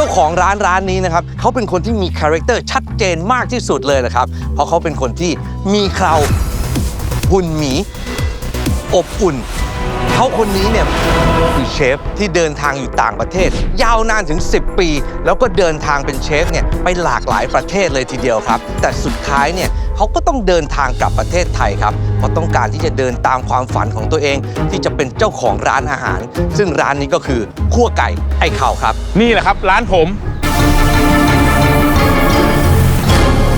จ้าของร้านร้านนี้นะครับเขาเป็นคนที่มีคาแรคเตอร์ชัดเจนมากที่สุดเลยนะครับ เพราะเขาเป็นคนที่มีเคราหุ่นหมี อบอุ่น เขาคนนี้เนี่ยคือเชฟที่เดินทางอยู่ต่างประเทศ ยาวนานถึง 10 ปี แล้วก็เดินทางเป็นเชฟเนี่ยไปหลากหลายประเทศเลยทีเดียวครับ แต่สุดท้ายเนี่ย เขาก็ต้องเดินทางกลับประเทศไทยครับเพราะต้องการที่จะเดินตามความฝันของตัวเอง ที่จะเป็นเจ้าของร้านอาหาร ซึ่งร้านนี้ก็คือขั้วไก่ไอ้เข่าครับ นี่แหละครับ ร้านผม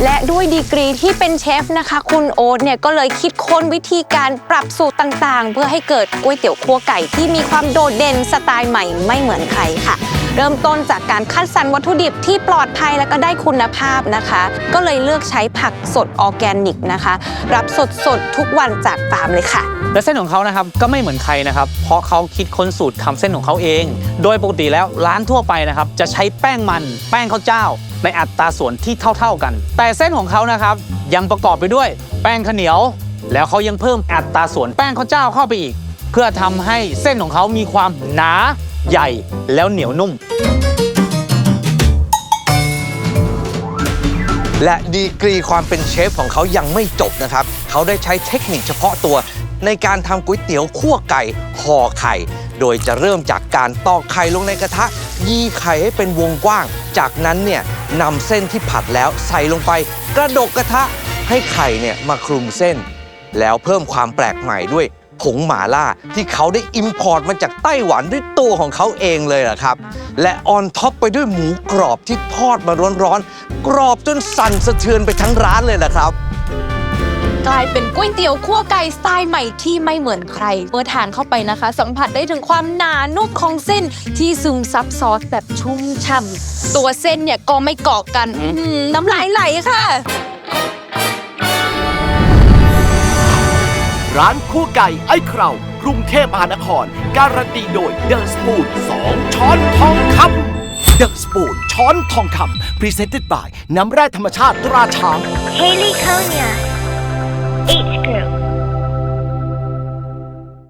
และด้วยดีกรีที่เป็นเชฟนะคะ คุณโอ๊ตเนี่ยก็เลยคิดค้นวิธีการปรับสูตรต่างๆ เพื่อให้เกิดก๋วยเตี๋ยวคั่วไก่ที่มีความโดดเด่นสไตล์ใหม่ไม่เหมือนใครค่ะ เริ่มต้นจากการคัดสรรวัตถุดิบที่ปลอดภัยและก็ได้คุณภาพนะคะ ก็เลยเลือกใช้ผักสดออร์แกนิกนะคะ รับสดสดๆทุกวันจากฟาร์มเลยค่ะ และเส้นของเขานะครับก็ไม่เหมือนใครนะครับ เพราะเขาคิดค้นสูตรทำเส้นของเขาเอง โดยปกติแล้วร้านทั่วไปนะครับจะใช้แป้งมัน แป้งข้าวเจ้า ในอัตราส่วนที่เท่า ๆกัน แต่เส้นของเขานะครับยังประกอบไปด้วย แป้งข้าวเหนียว แล้วเขายังเพิ่มอัตราส่วนแป้งข้าวเจ้าเข้าไปอีก เพื่อทำให้เส้นของเขามีความหนาใหญ่แล้วเหนียวนุ่ม และดีกรีความเป็นเชฟของเขายังไม่จบนะครับ เขาได้ใช้เทคนิคเฉพาะตัว ในการทำก๋วยเตี๋ยวคั่วไก่ห่อไข่ โดยจะเริ่มจากการตอกไข่ลงในกระทะ ยีไข่ให้เป็นวงกว้าง จากนั้นเนี่ยนำเส้นที่ผัดแล้วใส่ลงไป กระดกกระทะให้ไข่เนี่ยมาคลุมเส้น แล้วเพิ่มความแปลกใหม่ด้วย ผงหม่าล่าที่เขาได้อิมพอร์ตมาจากไต้หวันด้วยตัวของเขาเองเลยล่ะครับ และออนท็อปไปด้วยหมูกรอบที่ทอดมาร้อนๆ กรอบจนสั่นสะเทือนไปทั้งร้านเลยล่ะครับกลายเป็นก๋วยเตี๋ยวคั่วไก่สไตล์ใหม่ที่ไม่เหมือนใคร เมื่อทานเข้าไปนะคะ สัมผัสได้ถึงความหนานุ่มของเส้นที่ซึมซับซอสแบบชุ่มฉ่ำตัวเส้นเนี่ยก็ไม่เกาะกันน้ำลายไหลค่ะ ร้านคู่ไก่ไอ้เครากรุงเทพมหานคร การันตีโดยเดอะสปูน2ช้อนทองคำเดอะสปูนช้อนทองคำ Presented by น้ำแร่ธรรมชาติตราช้าง Haley Konya,